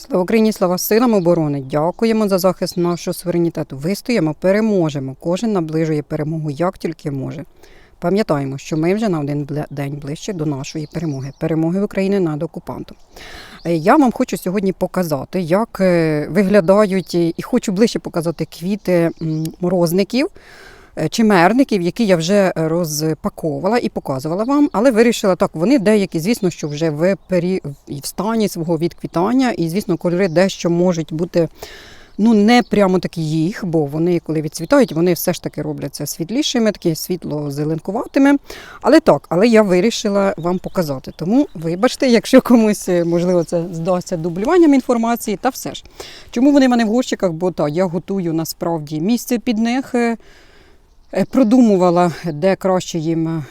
Слава Україні, слава силам оборони! Дякуємо за захист нашого суверенітету. Вистоїмо, переможемо. Кожен наближує перемогу як тільки може. Пам'ятаємо, що ми вже на один день ближче до нашої перемоги, перемоги України над окупантом. Е, Я вам хочу сьогодні показати, як е, виглядають і і хочу ближче показати квіти морозників. Е, Чимерників, які я вже розпаковувала і показувала вам, але вирішила так, вони деякі, звісно, що вже в, пері... в стані свого відквітання, і, звісно, кольори дещо можуть бути ну, не прямо такі їх, бо вони, коли відцвітають, вони все ж таки робляться світлішими, такі світло-зеленкуватими. Але так, але я вирішила вам показати. Тому вибачте, якщо комусь, е, можливо, це здасться дублюванням інформації, та все ж. Чому вони в мене в горщиках? Бо так, я готую насправді місце під них. Е, Продумувала, де краще їм е,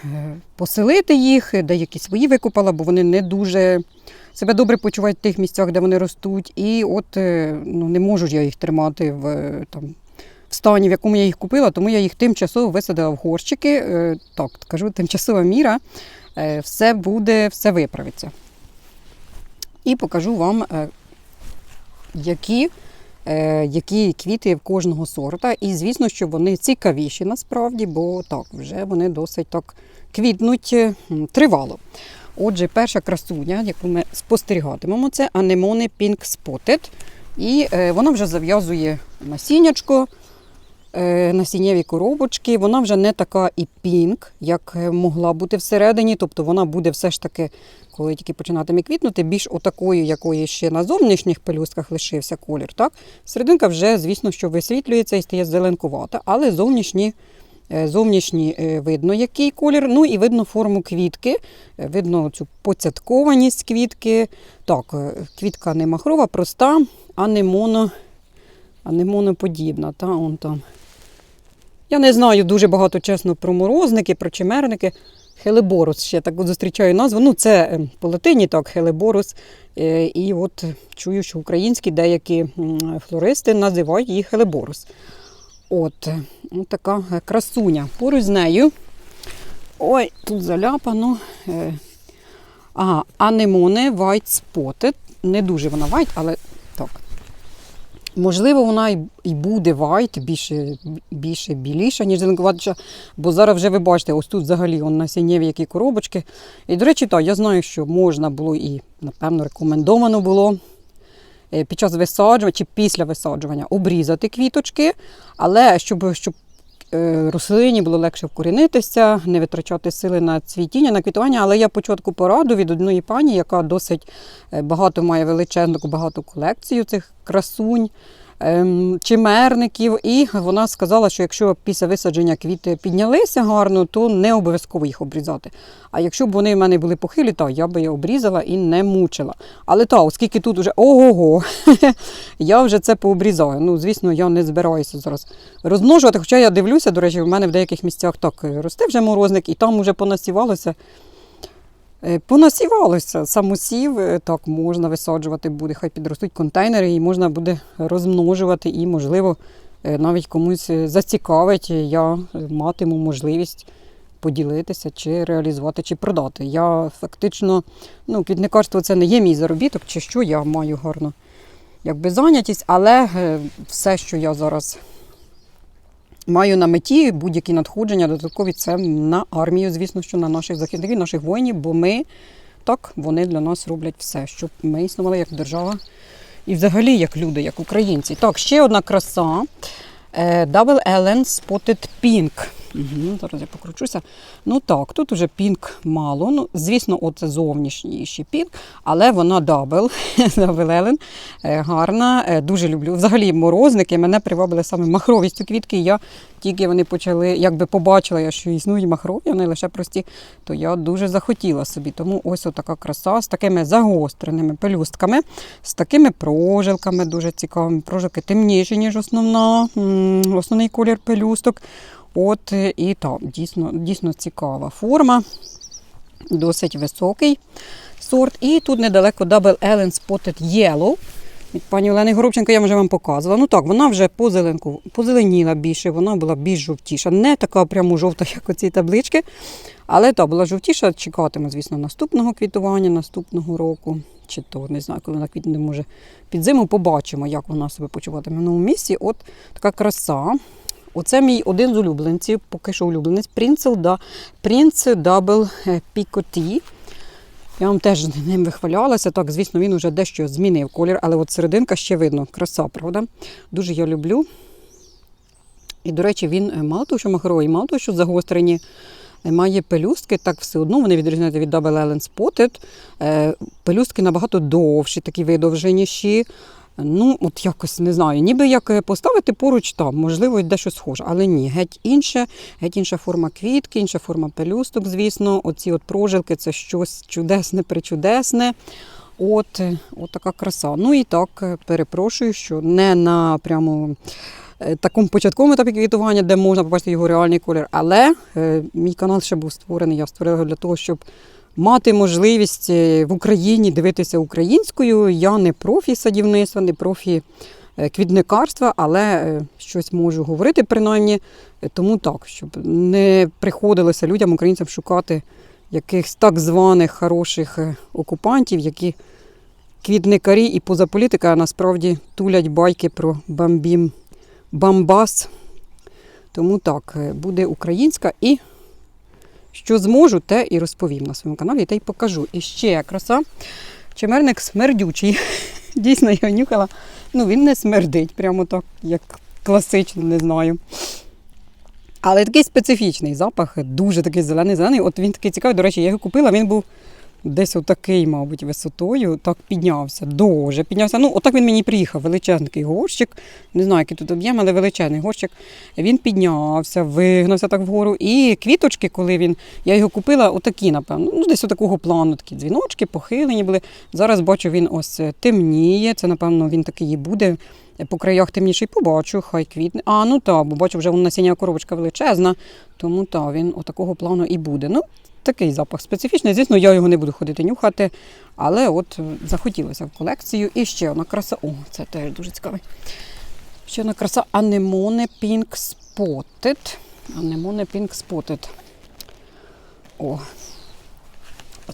поселити їх, е, деякі свої викопала, бо вони не дуже себе добре почувають в тих місцях, де вони ростуть. І от е, ну, не можу я їх тримати в, там, в стані, в якому я їх купила, тому я їх тимчасово висадила в горщики. Так, кажу, тимчасова міра. Все буде, все виправиться. І покажу вам, які які квіти в кожного сорта. І звісно, що вони цікавіші насправді, бо так, вже вони досить так квітнуть е, тривало. Отже, перша красуня, яку ми спостерігатимемо, це анемони Pink Spotted. І е, вона вже зав'язує насіннячко, е, насіннєві коробочки. Вона вже не така і пінк, як е, могла бути всередині. Тобто вона буде все ж таки, коли тільки починатиме квітнути, більш отакої, якої ще на зовнішніх пелюстках лишився колір. Так? Серединка вже, звісно, що висвітлюється і стає зеленкувата, але зовнішні. е, Зовнішні е, видно, який колір, ну і видно форму квітки, е, видно цю поцяткованість квітки. Так, е, квітка не махрова, проста, а не моно, а не моноподібна. Та, он там. Я не знаю дуже багато чесно про морозники, про чимерники. Хелеборус ще так от зустрічаю назву. Ну, це е, по латині так, хелеборус. Е, І от чую, що українські деякі флористи називають її хелеборус. От, е, от така е, красуня. Поруч з нею. Ой, тут заляпано. Ага, анемоне White Spotted. Не дуже вона white, але. Можливо, вона і буде вайт, більше, більше біліша, ніж зеленкуватіша. Бо зараз вже ви бачите, ось тут взагалі он насіннєві які коробочки. І, до речі, так, я знаю, що можна було і, напевно, рекомендовано було е, під час висаджування чи після висаджування обрізати квіточки, але щоб, щоб рослині було легше вкорінитися, не витрачати сили на цвітіння, на квітування. Але я початку пораду від одної пані, яка досить е, багато має величезну багато колекцію цих красунь. Ем, Чимерників, і вона сказала, що якщо після висадження квіти піднялися гарно, то не обов'язково їх обрізати. А якщо б вони в мене були похилі, то я би їх обрізала і не мучила. Але та, оскільки тут вже ого-го, я вже це пообрізаю. Ну, звісно, я не збираюся зараз розмножувати. Хоча я дивлюся, до речі, в мене в деяких місцях так е, росте вже морозник, і там вже понасівалося. Е, Понасівалося самосів, е, так можна висаджувати буде, хай підростуть контейнери, і можна буде розмножувати, і, можливо, е, навіть комусь зацікавить, я матиму можливість поділитися, чи реалізувати, чи продати. Я фактично, ну, квітникарство це не є мій заробіток, чи що я маю гарну якби, зайнятість, але все, що я зараз маю на меті, будь-які надходження додаткові, це на армію, звісно, що на наших захисників, наших воїнів, бо ми так, вони для нас роблять все, щоб ми існували як держава і взагалі як люди, як українці. Так, ще одна краса. Е, Double Ellen Spotted Pink. Угу, зараз я покручуся. Ну так, тут уже пінк мало. Ну, звісно, от зовнішній ще пінк, але вона дабл. Double Ellen. Е, гарна. Е, дуже люблю. Взагалі морозники мене привабили саме махровістю квітки. Я тільки вони почали, якби побачила я, що існують махрові, вони лише прості, то я дуже захотіла собі. Тому ось така краса з такими загостреними пелюстками, з такими прожилками дуже цікавими. Прожилки темніші, ніж основна, основний колір пелюсток. От е, і так, дійсно, дійсно цікава форма, досить високий сорт. І тут недалеко Double Ellen Spotted Yellow. Від пані Олени Горобченко я вже вам показувала. Ну так, вона вже позеленку, позеленіла більше, вона була більш жовтіша. Не така прямо жовта, як оці таблички. Але так, була жовтіша. Чекатиму, звісно, наступного квітування, наступного року. чи то не знаю, коли вона квітне, може під зиму побачимо, як вона себе почуватиме в новому місці. От така краса. Оце мій один з улюбленців, поки що улюбленець. Принцел да, Принц Дабл Пікоті. Я вам теж ним вихвалялася. Так, звісно, він вже дещо змінив колір, але от серединка ще видно. Краса, правда? Дуже я люблю. І, до речі, він е, мало того, що махровий, мало того, що загострені, е, має пелюстки, так все одно вони відрізняються від Double Ellen Spotted. Е, Пелюстки набагато довші, такі видовженіші. Ну, от якось не знаю, ніби як е, поставити поруч там, можливо, дещо схоже, але ні, геть інше, геть інша форма квітки, інша форма пелюсток, звісно. Оці от прожилки це щось чудесне, причудесне. От, е, от така краса. Ну і так, е, перепрошую, що не на прямо такому початковому етапі квітування, де можна побачити його реальний колір. Але мій канал ще був створений. Я створила його для того, щоб мати можливість е, в Україні дивитися українською. Я не профі садівництва, не профі е, квітникарства, але е, щось можу говорити принаймні. Тому так, щоб не приходилося людям, українцям шукати якихось так званих хороших окупантів, які квітникарі і поза політика насправді тулять байки про бамбім бамбас. Тому так, буде українська і що зможу, те і розповім на своєму каналі, те й покажу. І ще краса. Чемерник смердючий. Дійсно, я нюхала. Ну, він не смердить, прямо так, як класично, не знаю. Але такий специфічний запах, дуже такий зелений, зелений. От він такий цікавий. До речі, я його купила, він був десь отакий, мабуть, висотою. Так піднявся, дуже піднявся. Ну, отак він мені приїхав, величезний горщик. Не знаю, який тут об'єм, але величезний горщик. Він піднявся, вигнався так вгору. І квіточки, коли він, я його купила, отакі, напевно, ну десь отакого плану, такі дзвіночки, похилені були. Зараз бачу, він ось темніє. Це, напевно, він такий і буде. По краях темніший побачу, хай квітне. А, ну так, бо бачу, вже насіння коробочка величезна, тому так, він отакого плану і буде. Ну, такий запах специфічний. Звісно, я його не буду ходити нюхати, але от е, захотілося в колекцію. І ще одна краса. О, це теж дуже цікавий. Ще одна краса Anemone Pink Spotted. Anemone Pink Spotted. О,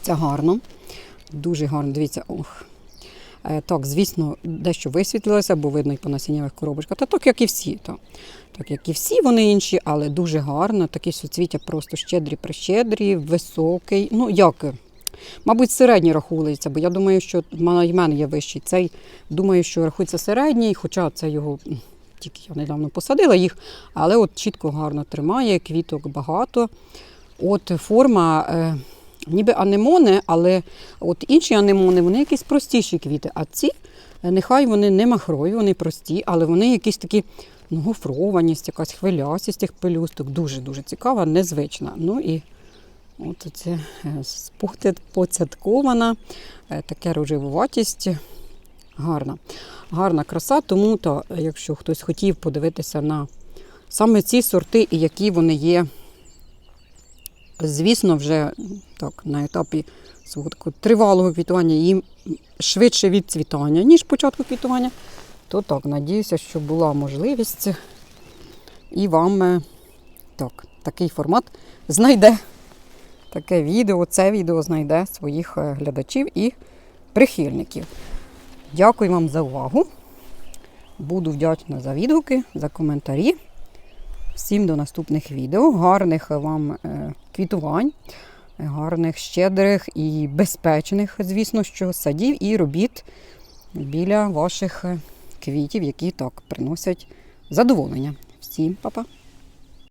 це гарно. Дуже гарно. Дивіться, ох. Е, Так, звісно, дещо висвітлилося, бо видно і по насіннєвих коробочках. Та так, як і всі. Так. так як і всі вони інші, але дуже гарно. Такі суцвіття просто щедрі прищедрі, високий. Ну, як? е, Мабуть, середній рахується, бо я думаю, що в мене, є вищий. Цей думаю, що рахується середній, хоча це його тільки я недавно посадила їх, але от чітко гарно тримає, квіток багато. От форма. Е, ніби анемони, але от інші анемони, вони якісь простіші квіти. А ці, е, нехай вони не махрові, вони прості, але вони якісь такі ну, гофрованість, якась хвилястість тих пелюсток. Дуже-дуже цікава, незвична. Ну і от це спухтит поцяткована, е, таке рожевуватість. Гарна. Гарна краса, тому то, якщо хтось хотів подивитися на саме ці сорти і які вони є звісно, вже так, на етапі свого такого тривалого квітування їм швидше відцвітання, ніж початку квітування, то так, надіюся, що була можливість і вам е, так, такий формат знайде. Таке відео, це відео знайде своїх е, глядачів і прихильників. Дякую вам за увагу. Буду вдячна за відгуки, за коментарі. Всім до наступних відео. Гарних вам е, квітувань, гарних, щедрих і безпечних, звісно, що садів і робіт біля ваших е, квітів, які так приносять задоволення. Всім па-па!